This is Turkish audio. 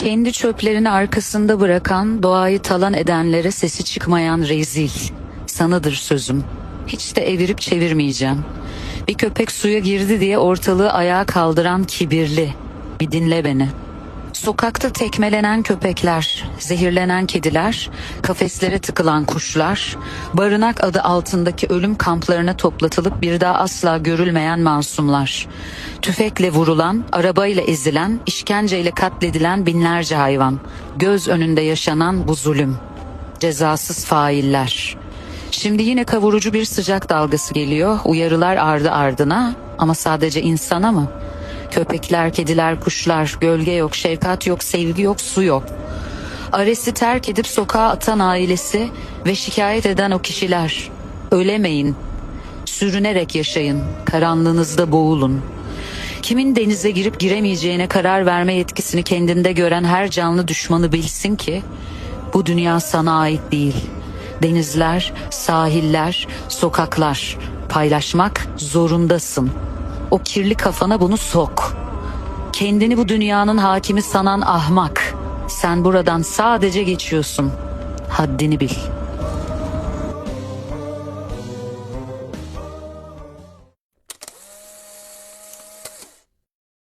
Kendi çöplerini arkasında bırakan, doğayı talan edenlere sesi çıkmayan rezil. Sanadır sözüm. Hiç de evirip çevirmeyeceğim. Bir köpek suya girdi diye ortalığı ayağa kaldıran kibirli. Bir dinle beni. Sokakta tekmelenen köpekler, zehirlenen kediler, kafeslere tıkılan kuşlar, barınak adı altındaki ölüm kamplarına toplatılıp bir daha asla görülmeyen masumlar. Tüfekle vurulan, arabayla ezilen, işkenceyle katledilen binlerce hayvan. Göz önünde yaşanan bu zulüm. Cezasız failler. Şimdi yine kavurucu bir sıcak dalgası geliyor. Uyarılar ardı ardına ama sadece insana mı? Köpekler, kediler, kuşlar, gölge yok, şefkat yok, sevgi yok, su yok. Ares'i terk edip sokağa atan ailesi ve şikayet eden o kişiler. Ölemeyin. Sürünerek yaşayın. Karanlığınızda boğulun. Kimin denize girip giremeyeceğine karar verme yetkisini kendinde gören her canlı düşmanı bilsin ki bu dünya sana ait değil. Denizler, sahiller, sokaklar paylaşmak zorundasın. O kirli kafana bunu sok. Kendini bu dünyanın hakimi sanan ahmak. Sen buradan sadece geçiyorsun. Haddini bil.''